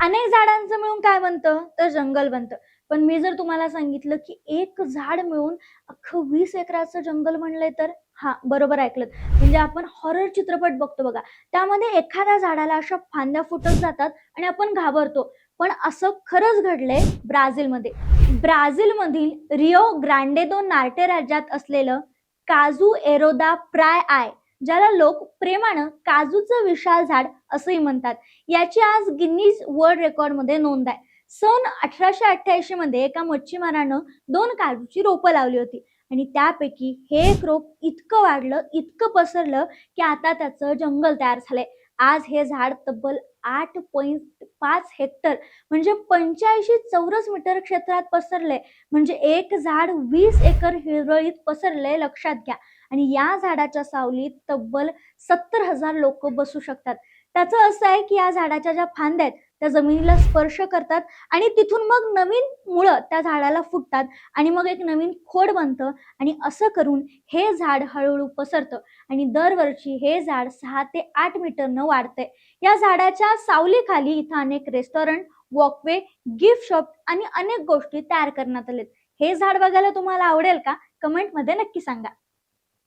अनेक झाडांचं मिळून काय बनतं? तर जंगल बनतं. पण मी जर तुम्हाला सांगितलं की एक झाड मिळून अख्खं वीस एकराचं जंगल म्हणलंय तर? हा बरोबर ऐकलं म्हणजे आपण हॉरर चित्रपट बघतो बघा. त्यामध्ये एखाद्या झाडाला अशा फांद्या फुटत जातात आणि आपण घाबरतो. पण असं खरंच घडलंय ब्राझीलमध्ये. ब्राझीलमधील रिओ ग्रांडे नार्टे राज्यात असलेलं काजू एरोदा प्राय आय. ज्याला लोक प्रेमानं काजूचं विशाल झाड असंही म्हणतात. याची आज गिनीज वर्ल्ड रेकॉर्डमध्ये नोंद आहे. सन अठराशे अठ्ठ्याऐंशी मध्ये एका मच्छीमारानं दोन काजूची रोपं लावली होती. आणि त्यापैकी हे एक रोप इतकं वाढलं इतकं पसरलं की आता त्याचं जंगल तयार झालंय. आज हे झाड तब्बल आठ पॉईंट पाच हेक्टर म्हणजे पंच्याऐंशी चौरस मीटर क्षेत्रात पसरले. म्हणजे एक झाड वीस एकर हिरवळीत पसरले लक्षात घ्या. आणि या झाडाच्या सावलीत तब्बल सत्तर हजार लोक बसू शकतात. त्याचं असं आहे की या झाडाच्या ज्या फांद्या आहेत त्या जमिनीला स्पर्श करतात आणि तिथून मग नवीन मुळं त्या झाडाला फुटतात आणि मग एक नवीन खोड बनतं आणि असं करून हे झाड हळूहळू पसरतं आणि दरवर्षी हे झाड सहा ते आठ मीटरनं वाढतंय. या झाडाच्या सावलीखाली इथं अनेक रेस्टॉरंट वॉकवे गिफ्ट शॉप आणि अनेक गोष्टी तयार करण्यात आलेत. हे झाड बघायला तुम्हाला आवडेल का? कमेंटमध्ये नक्की सांगा.